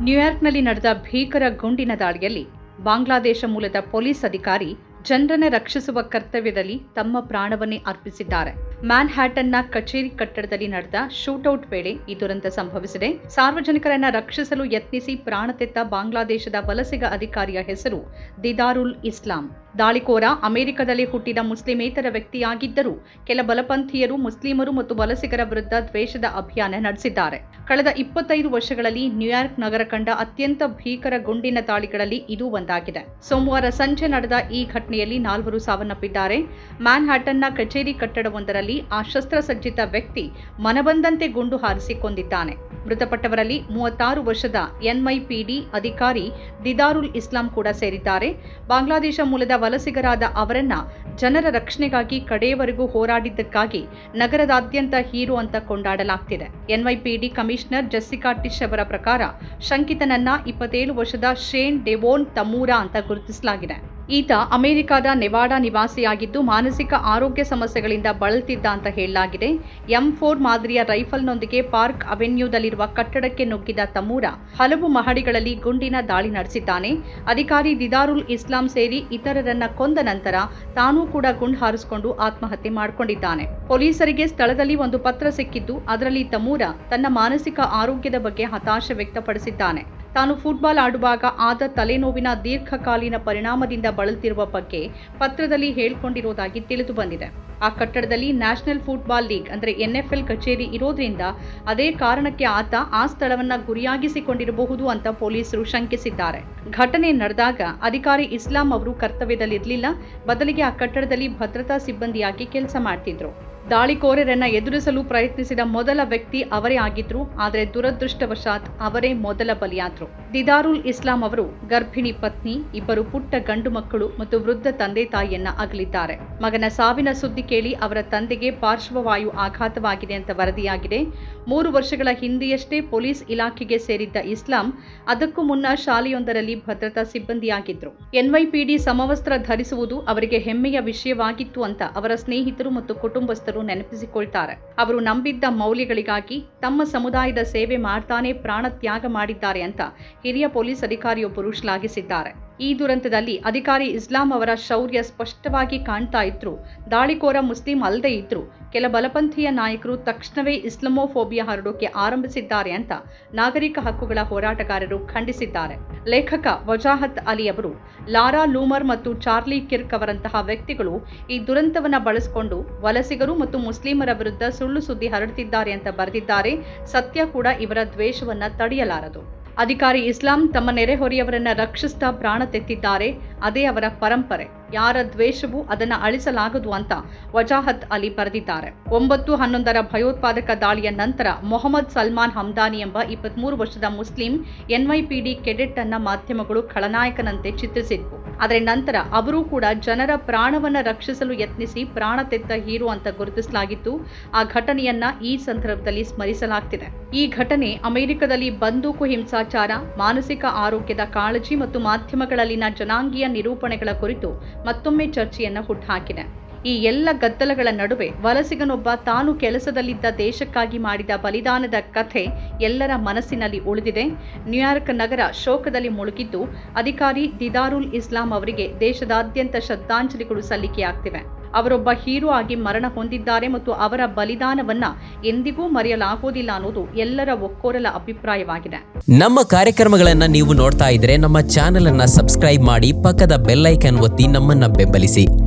ನ್ಯೂಯಾರ್ಕ್ನಲ್ಲಿ ನಡೆದ ಭೀಕರ ಗುಂಡಿನ ದಾಳಿಯಲ್ಲಿ ಬಾಂಗ್ಲಾದೇಶ ಮೂಲದ ಪೊಲೀಸ್ ಅಧಿಕಾರಿ ಜನರನ್ನು ರಕ್ಷಿಸುವ ಕರ್ತವ್ಯದಲ್ಲಿ ತಮ್ಮ ಪ್ರಾಣವನ್ನೇ ಅರ್ಪಿಸಿದ್ದಾರೆ. ಮ್ಯಾನ್ಹ್ಯಾಟನ್ನ ಕಚೇರಿ ಕಟ್ಟಡದಲ್ಲಿ ನಡೆದ ಶೂಟೌಟ್ ವೇಳೆ ಈ ದುರಂತ ಸಂಭವಿಸಿದೆ. ಸಾರ್ವಜನಿಕರನ್ನ ರಕ್ಷಿಸಲು ಯತ್ನಿಸಿ ಪ್ರಾಣತೆತ್ತ ಬಾಂಗ್ಲಾದೇಶದ ವಲಸಿಗ ಅಧಿಕಾರಿಯ ಹೆಸರು ದಿದಾರುಲ್ ಇಸ್ಲಾಂ. ದಾಳಿಕೋರ ಅಮೆರಿಕದಲ್ಲಿ ಹುಟ್ಟಿದ ಮುಸ್ಲಿಮೇತರ ವ್ಯಕ್ತಿಯಾಗಿದ್ದರೂ ಕೆಲ ಬಲಪಂಥೀಯರು ಮುಸ್ಲಿಮರು ಮತ್ತು ವಲಸಿಗರ ವಿರುದ್ಧ ದ್ವೇಷದ ಅಭಿಯಾನ ನಡೆಸಿದ್ದಾರೆ. ಕಳೆದ ಇಪ್ಪತ್ತೈದು ವರ್ಷಗಳಲ್ಲಿ ನ್ಯೂಯಾರ್ಕ್ ನಗರ ಕಂಡ ಅತ್ಯಂತ ಭೀಕರ ಗುಂಡಿನ ದಾಳಿಗಳಲ್ಲಿ ಇದು ಒಂದಾಗಿದೆ. ಸೋಮವಾರ ಸಂಜೆ ನಡೆದ ಈ ಘಟನೆಯಲ್ಲಿ ನಾಲ್ವರು ಸಾವನ್ನಪ್ಪಿದ್ದಾರೆ. ಮ್ಯಾನ್ಹ್ಯಾಟನ್ನ ಕಚೇರಿ ಕಟ್ಟಡವೊಂದರಲ್ಲಿ ಆ ಶಸ್ತ್ರಸಜ್ಜಿತ ವ್ಯಕ್ತಿ ಮನಬಂದಂತೆ ಗುಂಡು ಹಾರಿಸಿ ಕೊಂದಿದ್ದಾನೆ ಮೃತಪಟ್ಟವರಲ್ಲಿ ಮೂವತ್ತಾರು ವರ್ಷದ ಎನ್ಐಪಿಡಿ ಅಧಿಕಾರಿ ದಿದಾರುಲ್ ಇಸ್ಲಾಂ ಕೂಡ ಸೇರಿದ್ದಾರೆ. ಬಾಂಗ್ಲಾದೇಶ ಮೂಲದ ವಲಸಿಗರಾದ ಅವರನ್ನ ಜನರ ರಕ್ಷಣೆಗಾಗಿ ಕಡೆಯವರೆಗೂ ಹೋರಾಡಿದ್ದಕ್ಕಾಗಿ ನಗರದಾದ್ಯಂತ ಹೀರೋ ಅಂತ ಕೊಂಡಾಡಲಾಗ್ತಿದೆ. ಎನ್ವೈಪಿಡಿ ಕಮಿಷನರ್ ಜೆಸ್ಸಿಕಾ ಟಿಶ್ ಅವರ ಪ್ರಕಾರ ಶಂಕಿತನನ್ನ ಇಪ್ಪತ್ತೇಳು ವರ್ಷದ ಶೇನ್ ಡೆವೋನ್ ತಮೂರಾ ಅಂತ ಗುರುತಿಸಲಾಗಿದೆ. ಈತ ಅಮೆರಿಕದ ನೆವಾಡಾ ನಿವಾಸಿಯಾಗಿದ್ದು ಮಾನಸಿಕ ಆರೋಗ್ಯ ಸಮಸ್ಯೆಗಳಿಂದ ಬಳಲ್ತಿದ್ದ ಅಂತ ಹೇಳಲಾಗಿದೆ. ಎಂ ಫೋರ್ ಮಾದರಿಯ ರೈಫಲ್ನೊಂದಿಗೆ ಪಾರ್ಕ್ ಅವೆನ್ಯೂದಲ್ಲಿರುವ ಕಟ್ಟಡಕ್ಕೆ ನುಗ್ಗಿದ ತಮೂರ ಹಲವು ಮಹಡಿಗಳಲ್ಲಿ ಗುಂಡಿನ ದಾಳಿ ನಡೆಸಿದ್ದಾನೆ. ಅಧಿಕಾರಿ ದಿದಾರುಲ್ ಇಸ್ಲಾಂ ಸೇರಿ ಇತರರನ್ನ ಕೊಂದ ನಂತರ ತಾನೂ ಕೂಡ ಗುಂಡು ಹಾರಿಸಿಕೊಂಡು ಆತ್ಮಹತ್ಯೆ ಮಾಡಿಕೊಂಡಿದ್ದಾನೆ. ಪೊಲೀಸರಿಗೆ ಸ್ಥಳದಲ್ಲಿ ಒಂದು ಪತ್ರ ಸಿಕ್ಕಿದ್ದು ಅದರಲ್ಲಿ ತಮೂರ ತನ್ನ ಮಾನಸಿಕ ಆರೋಗ್ಯದ ಬಗ್ಗೆ ಹತಾಶೆ ವ್ಯಕ್ತಪಡಿಸಿದ್ದಾನೆ. ತಾನು ಫುಟ್ಬಾಲ್ ಆಡುವಾಗ ಆದ ತಲೆನೋವಿನ ದೀರ್ಘಕಾಲೀನ ಪರಿಣಾಮದಿಂದ ಬಳಲ್ತಿರುವ ಬಗ್ಗೆ ಪತ್ರದಲ್ಲಿ ಹೇಳಿಕೊಂಡಿರುವುದಾಗಿ ತಿಳಿದು ಬಂದಿದೆ. ಆ ಕಟ್ಟಡದಲ್ಲಿ ನ್ಯಾಷನಲ್ ಫುಟ್ಬಾಲ್ ಲೀಗ್ ಅಂದರೆ ಎನ್ಎಫ್ಎಲ್ ಕಚೇರಿ ಇರೋದ್ರಿಂದ ಅದೇ ಕಾರಣಕ್ಕೆ ಆತ ಆ ಸ್ಥಳವನ್ನ ಗುರಿಯಾಗಿಸಿಕೊಂಡಿರಬಹುದು ಅಂತ ಪೊಲೀಸರು ಶಂಕಿಸಿದ್ದಾರೆ. ಘಟನೆ ನಡೆದಾಗ ಅಧಿಕಾರಿ ಇಸ್ಲಾಂ ಅವರು ಕರ್ತವ್ಯದಲ್ಲಿರಲಿಲ್ಲ. ಬದಲಿಗೆ ಆ ಕಟ್ಟಡದಲ್ಲಿ ಭದ್ರತಾ ಸಿಬ್ಬಂದಿಯಾಗಿ ಕೆಲಸ ಮಾಡ್ತಿದ್ರು. ದಾಳಿಕೋರರನ್ನ ಎದುರಿಸಲು ಪ್ರಯತ್ನಿಸಿದ ಮೊದಲ ವ್ಯಕ್ತಿ ಅವರೇ ಆಗಿದ್ರು ಆದರೆ ದುರದೃಷ್ಟವಶಾತ್ ಅವರೇ ಮೊದಲ ಬಲಿಯಾದ್ರು. ದಿದಾರುಲ್ ಇಸ್ಲಾಂ ಅವರು ಗರ್ಭಿಣಿ ಪತ್ನಿ, ಇಬ್ಬರು ಪುಟ್ಟ ಗಂಡು ಮಕ್ಕಳು ಮತ್ತು ವೃದ್ಧ ತಂದೆ ತಾಯಿಯನ್ನ ಅಗಲಿದ್ದಾರೆ. ಮಗನ ಸಾವಿನ ಸುದ್ದಿ ಕೇಳಿ ಅವರ ತಂದೆಗೆ ಪಾರ್ಶ್ವವಾಯು ಆಘಾತವಾಗಿದೆ ಅಂತ ವರದಿಯಾಗಿದೆ. ಮೂರು ವರ್ಷಗಳ ಹಿಂದೆಯಷ್ಟೇ ಪೊಲೀಸ್ ಇಲಾಖೆಗೆ ಸೇರಿದ್ದ ಇಸ್ಲಾಂ ಅದಕ್ಕೂ ಮುನ್ನ ಶಾಲೆಯೊಂದರಲ್ಲಿ ಭದ್ರತಾ ಸಿಬ್ಬಂದಿಯಾಗಿದ್ರು. ಎನ್ವೈಪಿಡಿ ಸಮವಸ್ತ್ರ ಧರಿಸುವುದು ಅವರಿಗೆ ಹೆಮ್ಮೆಯ ವಿಷಯವಾಗಿತ್ತು ಅಂತ ಅವರ ಸ್ನೇಹಿತರು ಮತ್ತು ಕುಟುಂಬಸ್ಥರು ನೆನಪಿಸಿಕೊಳ್ತಾರೆ. ಅವರು ನಂಬಿದ್ದ ಮೌಲ್ಯಗಳಿಗಾಗಿ ತಮ್ಮ ಸಮುದಾಯದ ಸೇವೆ ಮಾಡ್ತಾನೆ ಪ್ರಾಣ ತ್ಯಾಗ ಮಾಡಿದ್ದಾರೆ ಅಂತ ಹಿರಿಯ ಪೊಲೀಸ್ ಅಧಿಕಾರಿಯೊಬ್ಬರು ಶ್ಲಾಘಿಸಿದ್ದಾರೆ. ಈ ದುರಂತದಲ್ಲಿ ಅಧಿಕಾರಿ ಇಸ್ಲಾಂ ಅವರ ಶೌರ್ಯ ಸ್ಪಷ್ಟವಾಗಿ ಕಾಣ್ತಾ ಇದ್ರು. ದಾಳಿಕೋರ ಮುಸ್ಲಿಂ ಅಲ್ಲದೆ ಇದ್ರು. ಕೆಲ ಬಲಪಂಥೀಯ ನಾಯಕರು ತಕ್ಷಣವೇ ಇಸ್ಲಾಮೋಫೋಬಿಯಾ ಹರಡೋಕೆ ಆರಂಭಿಸಿದ್ದಾರೆ ಅಂತ ನಾಗರಿಕ ಹಕ್ಕುಗಳ ಹೋರಾಟಗಾರರು ಖಂಡಿಸಿದ್ದಾರೆ. ಲೇಖಕ ವಜಾಹತ್ ಅಲಿ ಅವರು, ಲಾರಾ ಲೂಮರ್ ಮತ್ತು ಚಾರ್ಲಿ ಕಿರ್ಕ್ ಅವರಂತಹ ವ್ಯಕ್ತಿಗಳು ಈ ದುರಂತವನ್ನು ಬಳಸಿಕೊಂಡು ವಲಸಿಗರು ಮತ್ತು ಮುಸ್ಲಿಮರ ವಿರುದ್ಧ ಸುಳ್ಳು ಸುದ್ದಿ ಹರಡುತ್ತಿದ್ದಾರೆ ಅಂತ ಬರೆದಿದ್ದಾರೆ. ಸತ್ಯ ಕೂಡ ಇವರ ದ್ವೇಷವನ್ನ ತಡೆಯಲಾರದು. ಅಧಿಕಾರಿ ಇಸ್ಲಾಂ ತಮ್ಮ ನೆರೆಹೊರೆಯವರನ್ನ ರಕ್ಷಿಸ್ತಾ ಪ್ರಾಣ ತೆತ್ತಿದ್ದಾರೆ. ಅದೇ ಅವರ ಪರಂಪರೆ. ಯಾರ ದ್ವೇಷವೂ ಅದನ್ನು ಅಳಿಸಲಾಗದು ಅಂತ ವಜಾಹತ್ ಅಲಿ ಬರೆದಿದ್ದಾರೆ. ಒಂಬತ್ತು ಹನ್ನೊಂದರ ಭಯೋತ್ಪಾದಕ ದಾಳಿಯ ನಂತರ ಮೊಹಮ್ಮದ್ ಸಲ್ಮಾನ್ ಹಮ್ದಾನಿ ಎಂಬ ಇಪ್ಪತ್ಮೂರು ವರ್ಷದ ಮುಸ್ಲಿಂ ಎನ್ವೈಪಿಡಿ ಕೆಡೆಟ್ ಅನ್ನ ಮಾಧ್ಯಮಗಳು ಖಳನಾಯಕನಂತೆ ಚಿತ್ರಿಸಿದ್ವು. ಆದರೆ ನಂತರ ಅವರೂ ಕೂಡ ಜನರ ಪ್ರಾಣವನ್ನು ರಕ್ಷಿಸಲು ಯತ್ನಿಸಿ ಪ್ರಾಣ ತೆತ್ತ ಹೀರೋ ಅಂತ ಗುರುತಿಸಲಾಗಿತ್ತು. ಆ ಘಟನೆಯನ್ನ ಈ ಸಂದರ್ಭದಲ್ಲಿ ಸ್ಮರಿಸಲಾಗ್ತಿದೆ. ಈ ಘಟನೆ ಅಮೆರಿಕದಲ್ಲಿ ಬಂದೂಕು ಹಿಂಸಾಚಾರ, ಮಾನಸಿಕ ಆರೋಗ್ಯದ ಕಾಳಜಿ ಮತ್ತು ಮಾಧ್ಯಮಗಳಲ್ಲಿನ ಜನಾಂಗೀಯ ನಿರೂಪಣೆಗಳ ಕುರಿತು ಮತ್ತೊಮ್ಮೆ ಚರ್ಚೆಯನ್ನು ಹುಟ್ಟುಹಾಕಿದೆ ಈ ಎಲ್ಲ ಗದ್ದಲಗಳ ನಡುವೆ ವಲಸಿಗನೊಬ್ಬ ತಾನು ಕೆಲಸದಲ್ಲಿದ್ದ ದೇಶಕ್ಕಾಗಿ ಮಾಡಿದ ಬಲಿದಾನದ ಕಥೆ ಎಲ್ಲರ ಮನಸ್ಸಿನಲ್ಲಿ ಉಳಿದಿದೆ. ನ್ಯೂಯಾರ್ಕ್ ನಗರ ಶೋಕದಲ್ಲಿ ಮುಳುಗಿದ್ದು, ಅಧಿಕಾರಿ ದಿದಾರುಲ್ ಇಸ್ಲಾಂ ಅವರಿಗೆ ದೇಶದಾದ್ಯಂತ ಶ್ರದ್ಧಾಂಜಲಿಗಳು ಸಲ್ಲಿಕೆಯಾಗ್ತಿವೆ. ಅವರೊಬ್ಬ ಹೀರೋ ಆಗಿ ಮರಣ ಹೊಂದಿದ್ದಾರೆ ಮತ್ತು ಅವರ ಬಲಿದಾನವನ್ನ ಎಂದಿಗೂ ಮರೆಯಲಾಗುವುದಿಲ್ಲ ಅನ್ನೋದು ಎಲ್ಲರ ಒಕ್ಕೋರಲ ಅಭಿಪ್ರಾಯವಾಗಿದೆ. ನಮ್ಮ ಕಾರ್ಯಕ್ರಮಗಳನ್ನ ನೀವು ನೋಡ್ತಾ ಇದ್ರೆ ನಮ್ಮ ಚಾನೆಲ್ ಅನ್ನ ಸಬ್ಸ್ಕ್ರೈಬ್ ಮಾಡಿ ಪಕ್ಕದ ಬೆಲ್ಲೈಕನ್ ಒತ್ತಿ ನಮ್ಮನ್ನ ಬೆಂಬಲಿಸಿ.